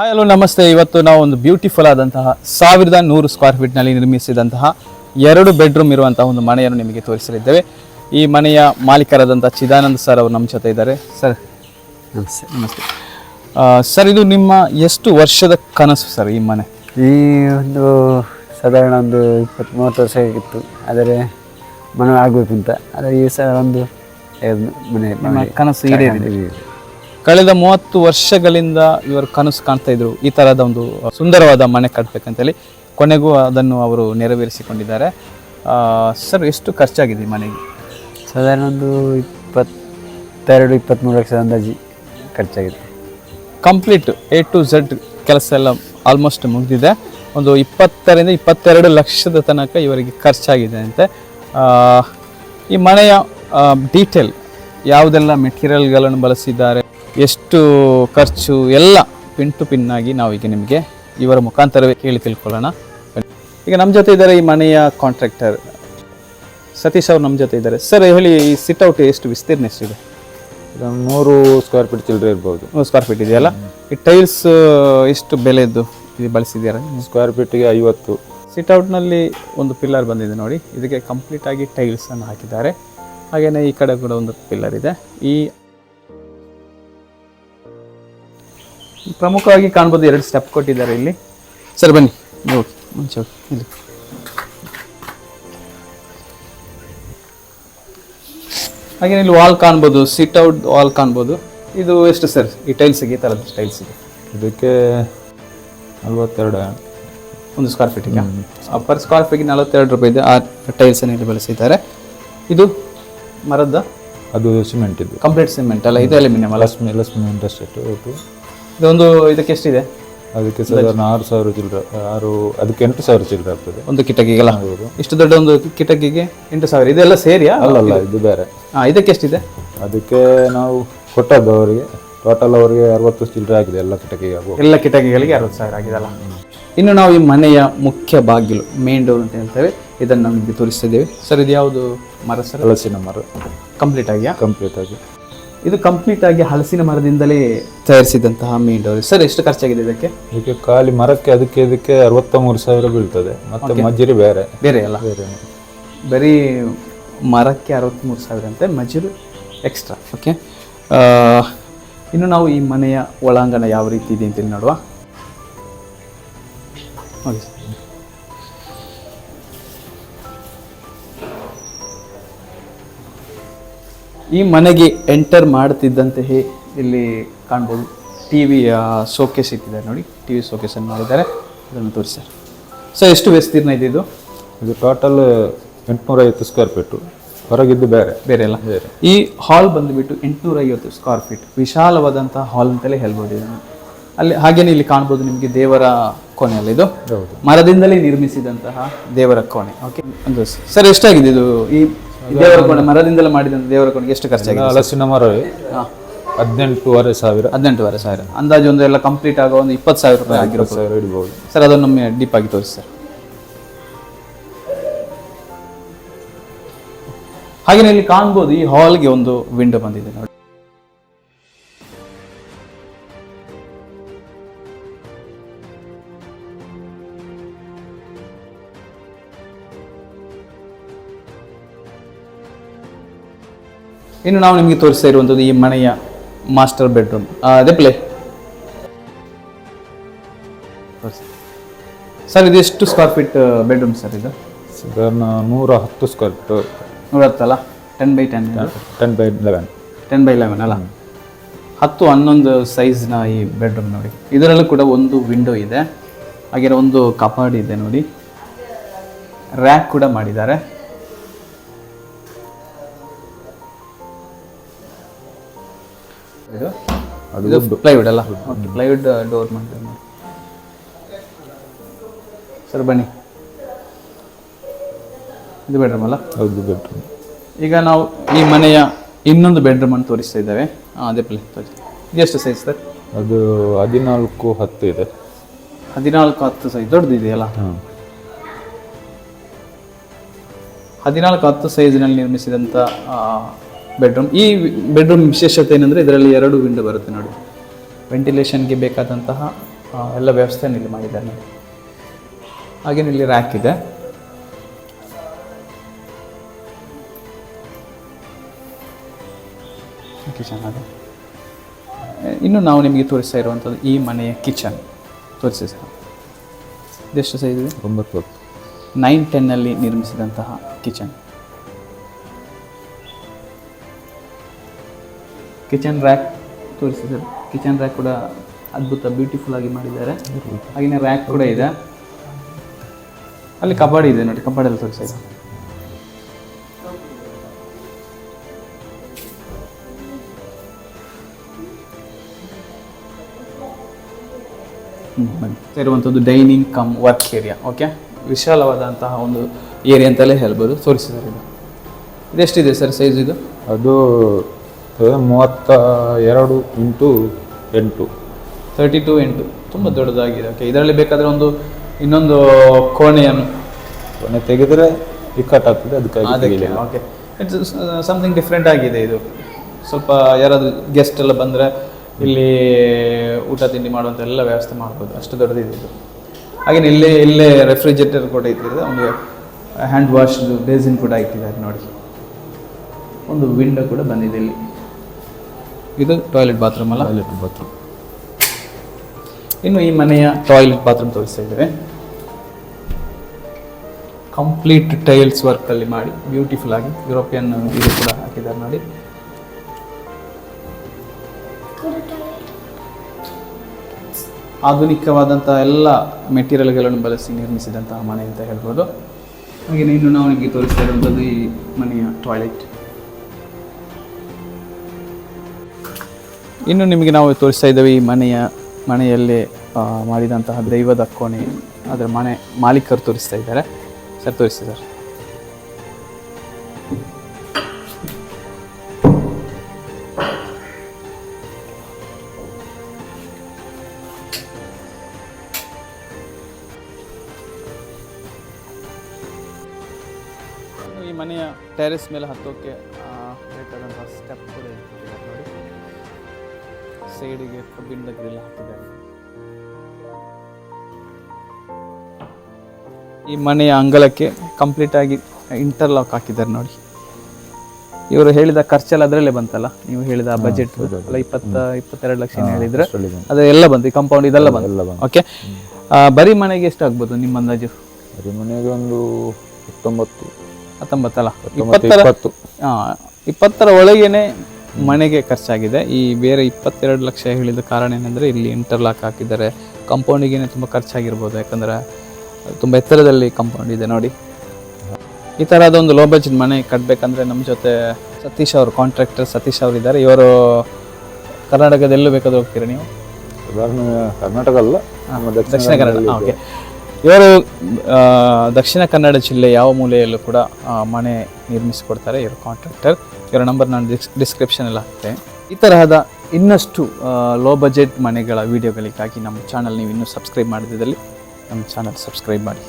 Hi hello ನಮಸ್ತೆ. ಇವತ್ತು ನಾವು ಒಂದು ಬ್ಯೂಟಿಫುಲ್ ಆದಂತಹ ಸಾವಿರದ ನೂರು ಸ್ಕ್ವೇರ್ ಫೀಟ್ನಲ್ಲಿ ನಿರ್ಮಿಸಿದಂತಹ ಎರಡು ಬೆಡ್ರೂಮ್ ಇರುವಂತಹ ಒಂದು ಮನೆಯನ್ನು ನಿಮಗೆ ತೋರಿಸಲಿದ್ದೇವೆ. ಈ ಮನೆಯ ಮಾಲೀಕರಾದಂಥ ಚಿದಾನಂದ್ ಸರ್ ಅವರು ನಮ್ಮ ಜೊತೆ ಇದ್ದಾರೆ. ಸರ್ ನಮಸ್ತೆ. ನಮಸ್ತೆ. ಸರ್ ಇದು ನಿಮ್ಮ ಎಷ್ಟು ವರ್ಷದ ಕನಸು ಸರ್ ಈ ಮನೆ? ಈ ಒಂದು ಸಾಧಾರಣ ಒಂದು ಇಪ್ಪತ್ತು ಮೂವತ್ತು ವರ್ಷ ಆಗಿತ್ತು. ಆದರೆ ಮನೆ ಆಗಬೇಕು ಅಂತ ಆದರೆ ಈ ಸರ್ ಒಂದು ಮನೆ ನಿಮ್ಮ ಕನಸು ಈಡೇರಿದೆ. ಕಳೆದ ಮೂವತ್ತು ವರ್ಷಗಳಿಂದ ಇವರು ಕನಸು ಕಾಣ್ತಾ ಇದ್ರು. ಈ ತರಹದ ಒಂದು ಸುಂದರವಾದ ಮನೆ ಕಟ್ಟಬೇಕಂತೇಳಿ ಕೊನೆಗೂ ಅದನ್ನು ಅವರು ನೆರವೇರಿಸಿಕೊಂಡಿದ್ದಾರೆ. ಸರ್ ಎಷ್ಟು ಖರ್ಚಾಗಿದೆ ಈ ಮನೆಗೆ? ಸಾಧಾರಣ ಒಂದು ಇಪ್ಪತ್ತೆರಡು ಇಪ್ಪತ್ತ್ಮೂರು ಲಕ್ಷ ಅಂದಾಜಿ ಖರ್ಚಾಗಿದೆ. ಕಂಪ್ಲೀಟ್ ಎ ಟು ಝಡ್ ಕೆಲಸ ಎಲ್ಲ ಆಲ್ಮೋಸ್ಟ್ ಮುಗಿದಿದೆ. ಒಂದು ಇಪ್ಪತ್ತರಿಂದ ಇಪ್ಪತ್ತೆರಡು ಲಕ್ಷದ ತನಕ ಇವರಿಗೆ ಖರ್ಚಾಗಿದೆ ಅಂತೆ. ಈ ಮನೆಯ ಡೀಟೇಲ್ ಯಾವುದೆಲ್ಲ ಮೆಟೀರಿಯಲ್ಗಳನ್ನು ಬಳಸಿದ್ದಾರೆ? ಎಷ್ಟು ಖರ್ಚು ಎಲ್ಲ ಪಿನ್ ಟು ಪಿನ್ ಆಗಿ ನಾವೀಗ ನಿಮಗೆ ಇವರ ಮುಖಾಂತರವೇ ಕೇಳಿ ತಿಳ್ಕೊಳ್ಳೋಣ. ಈಗ ನಮ್ಮ ಜೊತೆ ಇದ್ದಾರೆ ಈ ಮನೆಯ ಕಾಂಟ್ರಾಕ್ಟರ್ ಸತೀಶ್ ಅವ್ರು ನಮ್ಮ ಜೊತೆ ಇದ್ದಾರೆ. ಸರ್ ಹೇಳಿ ಈ ಸಿಟ್ಔಟ್ ಎಷ್ಟು ವಿಸ್ತೀರ್ಣ ಎಷ್ಟು ಇದೆ? ನೂರು ಸ್ಕ್ವೇರ್ ಫೀಟ್ ಚಿಲ್ಲರೆ ಇರ್ಬೋದು. ನೂರು ಸ್ಕ್ವೇರ್ ಫೀಟ್ ಇದೆಯಲ್ಲ? ಈ ಟೈಲ್ಸ್ ಎಷ್ಟು ಬೆಲೆದ್ದು ಇದು ಬಳಸಿದ್ದೀರಾ? ಸ್ಕ್ವೇರ್ ಫೀಟಿಗೆ ಐವತ್ತು. ಸಿಟ್ಔಟ್ನಲ್ಲಿ ಒಂದು ಪಿಲ್ಲರ್ ಬಂದಿದೆ ನೋಡಿ. ಇದಕ್ಕೆ ಕಂಪ್ಲೀಟ್ ಆಗಿ ಟೈಲ್ಸ್ ಅನ್ನು ಹಾಕಿದ್ದಾರೆ. ಹಾಗೆಯೇ ಈ ಕಡೆ ಕೂಡ ಒಂದು ಪಿಲ್ಲರ್ ಇದೆ. ಈ ಪ್ರಮುಖವಾಗಿ ಕಾಣ್ಬೋದು ಎರಡು ಸ್ಟೆಪ್ ಕೊಟ್ಟಿದ್ದಾರೆ ಇಲ್ಲಿ. ಸರ್ ಬನ್ನಿ. ಓಕೆ ಮುಂಚೆ ಓಕೆ ಇಲ್ಲಿ. ಹಾಗೆ ಇಲ್ಲಿ ವಾಲ್ ಕಾಣ್ಬೋದು ಸಿಟ್ ಔಟ್ ವಾಲ್ ಕಾಣ್ಬೋದು. ಇದು ಎಷ್ಟು ಸರ್? ಈ ಟೈಲ್ಸಿಗೆ ಈ ಥರದ ಟೈಲ್ಸಿಗೆ ಇದಕ್ಕೆ ನಲ್ವತ್ತೆರಡು. ಒಂದು ಸ್ಕ್ವೇರ್ ಫೀಟಿಗೆ ಪರ್ ಸ್ಕ್ವಾರ್ ಫೀಟ್ಗೆ ನಲವತ್ತೆರಡು ರೂಪಾಯಿ ಇದೆ. ಆ ಟೈಲ್ಸನ್ನು ಇಲ್ಲಿ ಬಳಸಿದ್ದಾರೆ. ಇದು ಮರದ ಅದು ಸಿಮೆಂಟ್ ಇದು. ಕಂಪ್ಲೀಟ್ ಸಿಮೆಂಟ್ ಅಲ್ಲ ಇದು ಅಲ್ಯೂಮಿನಿಯಂ ಅಲ್ಲ. ಸಿಮೆಂಟ್ ಇದು ಇದೊಂದು ಇದಕ್ಕೆ ಎಷ್ಟಿದೆ? ಅದಕ್ಕೆ ಸಾಧಾರಣ ಆರು ಸಾವಿರ ಚಿಲ್ಲರೆ ಆರು ಅದಕ್ಕೆ ಎಂಟು ಸಾವಿರ ಚಿಲ್ಲರೆ ಆಗ್ತದೆ. ಒಂದು ಕಿಟಕಿಗೆಲ್ಲ? ಹೌದು. ಇಷ್ಟು ದೊಡ್ಡ ಒಂದು ಕಿಟಕಿಗೆ ಎಂಟು ಸಾವಿರ. ಇದೆಲ್ಲ ಸೇರಿಯಾ? ಅಲ್ಲ ಇದು ಬೇರೆ. ಹಾಂ ಇದಕ್ಕೆ ಎಷ್ಟಿದೆ? ಅದಕ್ಕೆ ನಾವು ಕೊಟ್ಟದ್ದು ಅವರಿಗೆ. ಟೋಟಲ್ ಅವರಿಗೆ ಅರವತ್ತು ಚಿಲ್ಲರೆ ಆಗಿದೆ ಎಲ್ಲ ಕಿಟಕಿಗೆ ಎಲ್ಲ ಕಿಟಕಿಗಳಿಗೆ ಅರವತ್ತು ಸಾವಿರ ಆಗಿದೆಲ್ಲ ಇನ್ನು ನಾವು ಈ ಮನೆಯ ಮುಖ್ಯ ಬಾಗಿಲು ಮೇನ್ ಡೋರ್ ಅಂತ ಹೇಳ್ತೇವೆ. ಇದನ್ನು ನಮಗೆ ನಿಮಗೆ ತೋರಿಸ್ತಿದ್ದೇವೆ ಸರ್ ಇದು ಯಾವುದು ಮರ ಸರ್? ಹಲಸಿನ ಮರ. ಕಂಪ್ಲೀಟ್ ಆಗಿಯಾ? ಕಂಪ್ಲೀಟ್ ಆಗಿ. ಇದು ಕಂಪ್ಲೀಟ್ ಆಗಿ ಹಲಸಿನ ಮರದಿಂದಲೇ ತಯಾರಿಸಿದಂತಹ ಮೇನ್ ಡೋರ್. ಸರ್ ಎಷ್ಟು ಖರ್ಚಾಗಿದೆ ಇದಕ್ಕೆ? ಇದಕ್ಕೆ ಖಾಲಿ ಮರಕ್ಕೆ ಅದಕ್ಕೆ ಇದಕ್ಕೆ ಅರವತ್ತ ಮೂರು ಸಾವಿರ ಬೀಳ್ತದೆ. ಮತ್ತೆ ಮಜೂರಿ ಬೇರೆ. ಬೇರೆ ಅಲ್ಲ? ಬೇರೆ. ಬರೀ ಮರಕ್ಕೆ ಅರವತ್ತ್ಮೂರು ಸಾವಿರ ಅಂತೆ ಮಜೂರು ಎಕ್ಸ್ಟ್ರಾ ಓಕೆ ಇನ್ನು ನಾವು ಈ ಮನೆಯ ಒಳಾಂಗಣ ಯಾವ ರೀತಿ ಇದೆ ಅಂತೇಳಿ ನೋಡುವ. Okay sir. ಈ ಮನೆಗೆ ಎಂಟರ್ ಮಾಡ್ತಿದ್ದಂತೆಯೇ ಇಲ್ಲಿ ಕಾಣ್ಬೋದು. ಟಿ ವಿಯ ಶೋಕೇಸ್ ಇಟ್ಟಿದ್ದಾರೆ ನೋಡಿ. ಟಿ ವಿ ಶೋಕೇಸನ್ನು ಮಾಡಿದ್ದಾರೆ. ಅದನ್ನು ತೋರಿಸಿ ಸರ್ ಸರ್ ಎಷ್ಟು ವಿಸ್ತೀರ್ಣ ಇದೆ ಇದು? ಇದು ಟೋಟಲ್ ಎಂಟುನೂರ ಐವತ್ತು ಸ್ಕ್ವೇರ್ ಫೀಟು ಹೊರಗಿದ್ದು ಬೇರೆ. ಬೇರೆ ಎಲ್ಲ ಬೇರೆ. ಈ ಹಾಲ್ ಬಂದುಬಿಟ್ಟು ಎಂಟುನೂರ ಐವತ್ತು ಸ್ಕ್ವೇರ್ ಫೀಟ್ ವಿಶಾಲವಾದಂತಹ ಹಾಲ್ ಅಂತಲೇ ಹೇಳ್ಬೋದು ಇದನ್ನು. ಅಲ್ಲಿ ಹಾಗೇನೆ ಇಲ್ಲಿ ಕಾಣ್ಬೋದು ನಿಮಗೆ ದೇವರ ಕೋಣೆ ಅಲ್ಲ ಇದು? ಹೌದು. ಮರದಿಂದಲೇ ನಿರ್ಮಿಸಿದಂತಹ ದೇವರ ಕೋಣೆ. ಓಕೆ ಸರ್ ಎಷ್ಟಾಗಿದೆ ಇದು? ಈ ದೇವರ ಕೋಣೆ ಮರದಿಂದಲೇ ಮಾಡಿದಂಥ ದೇವರ ಕೋಣೆಗೆ ಎಷ್ಟು ಖರ್ಚಾಗಿದೆ ಹಲಸಿನ ಮರವೇ. ಹದಿನೆಂಟೂವರೆ ಸಾವಿರ. ಹದಿನೆಂಟುವರೆ ಸಾವಿರ. ಅಂದಾಜು ಒಂದು ಎಲ್ಲ ಕಂಪ್ಲೀಟ್ ಆಗೋ ಒಂದು ಇಪ್ಪತ್ತು ಸಾವಿರ ರೂಪಾಯಿ ಆಗಿರೋ ಸರ್ ಸಾವಿರ ಹಿಡಿಬೋದು ಸರ್ ಅದನ್ನೊಮ್ಮೆ ಡೀಪ್ ಆಗಿ ತೋರಿಸಿ ಸರ್. ಹಾಗೆ ಇಲ್ಲಿ ಕಾಣ್ಬೋದು ಈ ಹಾಲ್ಗೆ ಒಂದು ವಿಂಡೋ ಬಂದಿದೆ ನೋಡಿ. ಇನ್ನು ನಾವು ನಿಮಗೆ ತೋರಿಸ್ತಾ ಇರುವಂಥದ್ದು ಈ ಮನೆಯ ಮಾಸ್ಟರ್ ಬೆಡ್ರೂಮ್. ಅದೇ ಪ್ಲೇ ಸರ್ ಇದು ಎಷ್ಟು ಸ್ಕ್ವೇರ್ ಫೀಟ್ ಬೆಡ್ರೂಮ್ ಸರ್ ಇದು? ಸಾಧಾರಣ ನೂರ ಹತ್ತು ಸ್ಕ್ವೇರ್ ಫೀಟ್ ನೂರ ಹತ್ತಲ್ಲ ten by ten ten by eleven ten by eleven ಅಲ್ಲ? ಹತ್ತು ಹನ್ನೊಂದು ಸೈಜ್ನ ಈ ಬೆಡ್ರೂಮ್ ನೋಡಿ. ಇದರಲ್ಲೂ ಕೂಡ ಒಂದು ವಿಂಡೋ ಇದೆ. ಹಾಗೆ ಒಂದು ಕಪಾಡ್ ಇದೆ ನೋಡಿ. ರ್ಯಾಕ್ ಕೂಡ ಮಾಡಿದ್ದಾರೆ. ಇದು ಪ್ಲೈವುಡ್ ಅಲ್ಲ? ಪ್ಲೈವುಡ್ ಡೋರ್ ಮಾಡಿದ್ದಾರೆ ಸರ್ ಬನ್ನಿ. ಇದು ಬೆಡ್ರೂಮ್ ಅಲ್ಲ? ಹೌದು ಬೆಡ್ರೂಮ್ ಈಗ ನಾವು ಈ ಮನೆಯ ಇನ್ನೊಂದು ಬೆಡ್ರೂಮ್ ಅನ್ನು ತೋರಿಸ್ತಾ ಇದ್ದೇವೆ. ಹಾಂ ಅದೇ ಪ್ಲೇ ತೋರಿಸಿ. ಇದೆಷ್ಟು ಸೈಜ್ ಸರ್ ಅದು ಹದಿನಾಲ್ಕು ಹತ್ತು ಇದೆ. ಹದಿನಾಲ್ಕು ಹತ್ತು ಸೈಜ್ ದೊಡ್ಡದಿದೆಯಲ್ಲ? ಹದಿನಾಲ್ಕು ಹತ್ತು ಸೈಜ್ನಲ್ಲಿ ನಿರ್ಮಿಸಿದಂಥ ಬೆಡ್ರೂಮ್ ಈ ಬೆಡ್ರೂಮ್ ವಿಶೇಷತೆ ಏನಂದರೆ ಇದರಲ್ಲಿ ಎರಡು ವಿಂಡೋ ಬರುತ್ತೆ ನೋಡಿ. ವೆಂಟಿಲೇಷನ್ಗೆ ಬೇಕಾದಂತಹ ಎಲ್ಲ ವ್ಯವಸ್ಥೆಯನ್ನು ಇಲ್ಲಿ ಮಾಡಿದ್ದಾರೆ ನೋಡಿ. ಹಾಗೇನೆ ಇಲ್ಲಿ ರ್ಯಾಕ್ ಇದೆ. ಕಿಚನ್ ಅದು ಇನ್ನು ನಾವು ನಿಮಗೆ ತೋರಿಸ್ತಾ ಇರುವಂಥದ್ದು ಈ ಮನೆಯ ಕಿಚನ್ ತೋರಿಸಿ ಸರ್. ಇದೆಷ್ಟು ಸೈಜ್ ಇದೆ? ಒಂಬತ್ತು ನೈನ್ ಟೆನ್ನಲ್ಲಿ ನಿರ್ಮಿಸಿದಂತಹ ಕಿಚನ್ ಕಿಚನ್ ರ್ಯಾಕ್ ತೋರಿಸಿ ಸರ್. ಕಿಚನ್ ರ್ಯಾಕ್ ಕೂಡ ಅದ್ಭುತ ಬ್ಯೂಟಿಫುಲ್ ಆಗಿ ಮಾಡಿದ್ದಾರೆ. ಹಾಗೆಯೇ ರ್ಯಾಕ್ ಕೂಡ ಇದೆ. ಅಲ್ಲಿ ಕಬಾಡಿ ಇದೆ ನೋಡಿ ಕಬಾಡಲ್ಲಿ ತೋರಿಸಿ ಸರ್. ಇರುವಂಥದ್ದು dining cum work area okay ವಿಶಾಲವಾದಂತಹ ಒಂದು ಏರಿಯಾ ಅಂತಲೇ ಹೇಳ್ಬೋದು. ತೋರಿಸಿ ಸರ್ ಇದು. ಇದೆಷ್ಟಿದೆ ಸರ್ ಸೈಜ್ ಇದು? ಅದು ಮೂವತ್ತ ಎರಡು ಇಂಟು ಎಂಟು. ತರ್ಟಿ ಟು ಎಂಟು ತುಂಬ ದೊಡ್ಡದಾಗಿದೆ. ಓಕೆ ಇದರಲ್ಲಿ ಬೇಕಾದರೆ ಒಂದು ಇನ್ನೊಂದು ಕೋಣೆಯನ್ನು ಕೊನೆ ತೆಗೆದರೆ ಇಕ್ಕಟ್ಟಾಗ್ತದೆ ಅದಕ್ಕಾಗಿ ಅದಕ್ಕೆ. ಓಕೆ ಇಟ್ಸ್ ಸಮಥಿಂಗ್ ಡಿಫ್ರೆಂಟ್ ಆಗಿದೆ ಇದು. ಸ್ವಲ್ಪ ಯಾರಾದರೂ ಗೆಸ್ಟ್ ಎಲ್ಲ ಬಂದರೆ ಇಲ್ಲಿ ಊಟ ತಿಂಡಿ ಮಾಡುವಂಥ ಎಲ್ಲ ವ್ಯವಸ್ಥೆ ಮಾಡ್ಬೋದು. ಅಷ್ಟು ದೊಡ್ಡದಿದೆ ಇದು. ಹಾಗೆಯೇ ಇಲ್ಲೇ ಇಲ್ಲೇ ರೆಫ್ರಿಜರೇಟರ್ ಕೂಡ ಇಟ್ಟಿದೆ ಒಂದು ಹ್ಯಾಂಡ್ ವಾಶ್ ಬೇಸಿನ್ ಕೂಡ ಇಟ್ಟಿದ್ದಾರೆ ನೋಡಿ. ಒಂದು ವಿಂಡೋ ಕೂಡ ಬಂದಿದೆ ಇಲ್ಲಿ. ಇದು ಟಾಯ್ಲೆಟ್ ಬಾತ್ರೂಮ್ ಅಲ್ಲ? ಟಾಯ್ಲೆಟ್ ಬಾತ್ರೂಮ್ ಇನ್ನು ಈ ಮನೆಯ ಟಾಯ್ಲೆಟ್ ಬಾತ್ರೂಮ್ ತೋರಿಸ್ತಾ ಇದ್ದೇವೆ. ಕಂಪ್ಲೀಟ್ ಟೈಲ್ಸ್ ವರ್ಕಲ್ಲಿ ಮಾಡಿ ಬ್ಯೂಟಿಫುಲ್ ಆಗಿ ಯುರೋಪಿಯನ್ ಇದು ಕೂಡ ಹಾಕಿದ್ದಾರೆ ನೋಡಿ. ಆಧುನಿಕವಾದಂತಹ ಎಲ್ಲ ಮೆಟೀರಿಯಲ್ಗಳನ್ನು ಬಳಸಿ ನಿರ್ಮಿಸಿದಂತಹ ಮನೆ ಅಂತ ಹೇಳ್ಬೋದು. ಹಾಗೆಯೇ ಇನ್ನು ನಾವು ನಿಮಗೆ ತೋರಿಸ್ತಾ ಇರುವಂಥದ್ದು ಈ ಮನೆಯ ಟಾಯ್ಲೆಟ್ ಇನ್ನು ನಿಮಗೆ ನಾವು ತೋರಿಸ್ತಾ ಇದ್ದೇವೆ ಈ ಮನೆಯ ಮನೆಯಲ್ಲಿ ಮಾಡಿದಂತಹ ದೈವದ ಕೋಣೆ ಅದರ ಮನೆ ಮಾಲೀಕರು ತೋರಿಸ್ತಾ ಇದ್ದಾರೆ. ಸರ್ ತೋರಿಸಿ ಸರ್. ಈ ಮನೆಯ ಟೆರೆಸ್ ಮೇಲೆ ಹತ್ತೋಕ್ಕೆ ಆ, ಬೇಕಾದಂತಹ ಸ್ಟೆಪ್ ಕೂಡ ನೋಡಿ ಸೈಡಿಗೆ ಕಬ್ಬಿಣದ ಗ್ರಿಲ್ ಹಾಕಿದ್ದಾರೆ. ಈ ಮನೆಯ ಅಂಗಳಕ್ಕೆ ಕಂಪ್ಲೀಟ್ ಆಗಿ ಇಂಟರ್ಲಾಕ್ ಹಾಕಿದ್ದಾರೆ ನೋಡಿ. ಇವರು ಹೇಳಿದ ಖರ್ಚೆಲ್ಲ ಅದರಲ್ಲೇ ಬಂತಲ್ಲ? ನೀವು ಹೇಳಿದ ಬಜೆಟ್ ಅಲ್ಲ ಇಪ್ಪತ್ತ ಇಪ್ಪತ್ತೆರಡು ಲಕ್ಷ ಹೇಳಿದ್ರೆ. ಅದು ಎಲ್ಲ ಬಂತು ಕಾಂಪೌಂಡ್ ಇದೆಲ್ಲ ಬಂತು. ಓಕೆ ಬರೀ ಮನೆಗೆ ಎಷ್ಟು ಆಗ್ಬೋದು ನಿಮ್ಮ ಅಂದಾಜು? ಬರೀ ಮನೆಗೆ ಒಂದು ಹತ್ತೊಂಬತ್ತು. ಹತ್ತೊಂಬತ್ತಲ್ಲ? ಹತ್ತೊಂಬತ್ತು ಇಪ್ಪತ್ತರ? ಇಪ್ಪತ್ತರ ಒಳಗೇನೆ ಮನೆಗೆ ಖರ್ಚಾಗಿದೆ. ಈ ಬೇರೆ ಇಪ್ಪತ್ತೆರಡು ಲಕ್ಷ ಹೇಳಿದ ಕಾರಣ ಏನಂದರೆ ಇಲ್ಲಿ ಇಂಟರ್ಲಾಕ್ ಹಾಕಿದ್ದಾರೆ. ಕಾಂಪೌಂಡಿಗೆ ತುಂಬ ಖರ್ಚಾಗಿರ್ಬೋದು. ಯಾಕಂದರೆ ತುಂಬ ಎತ್ತರದಲ್ಲಿ ಕಂಪೌಂಡ್ ಇದೆ ನೋಡಿ. ಈ ಥರದ ಒಂದು ಲೋ ಬಜೆಟ್ ಮನೆ ಕಟ್ಟಬೇಕಂದ್ರೆ ನಮ್ಮ ಜೊತೆ ಸತೀಶ್ ಅವರು ಕಾಂಟ್ರಾಕ್ಟರ್ ಸತೀಶ್ ಅವರು ಇದ್ದಾರೆ. ಇವರು ಕರ್ನಾಟಕದ ಎಲ್ಲೂ ಬೇಕಾದ್ರೂ ಹೋಗ್ತೀರಾ ನೀವು? ಕರ್ನಾಟಕ ಅಲ್ಲ ದಕ್ಷಿಣ ಕನ್ನಡ ಓಕೆ ಇವರು ದಕ್ಷಿಣ ಕನ್ನಡ ಜಿಲ್ಲೆ ಯಾವ ಮೂಲೆಯಲ್ಲೂ ಕೂಡ ಮನೆ ನಿರ್ಮಿಸಿಕೊಡ್ತಾರೆ ಇವರು ಕಾಂಟ್ರಾಕ್ಟರ್ ಇವರ ನಂಬರ್ ನಾನು ಡಿಸ್ ಡಿಸ್ಕ್ರಿಪ್ಷನಲ್ಲಿ ಹಾಕ್ತೇನೆ. ಈ ತರಹದ ಇನ್ನಷ್ಟು ಲೋ ಬಜೆಟ್ ಮನೆಗಳ ವಿಡಿಯೋಗಳಿಗಾಗಿ ನಮ್ಮ ಚಾನಲ್ ನೀವು ಇನ್ನೂ ಸಬ್ಸ್ಕ್ರೈಬ್ ಮಾಡದಿದ್ದಲ್ಲಿ ನಮ್ಮ ಚಾನಲ್ ಸಬ್ಸ್ಕ್ರೈಬ್ ಮಾಡಿ.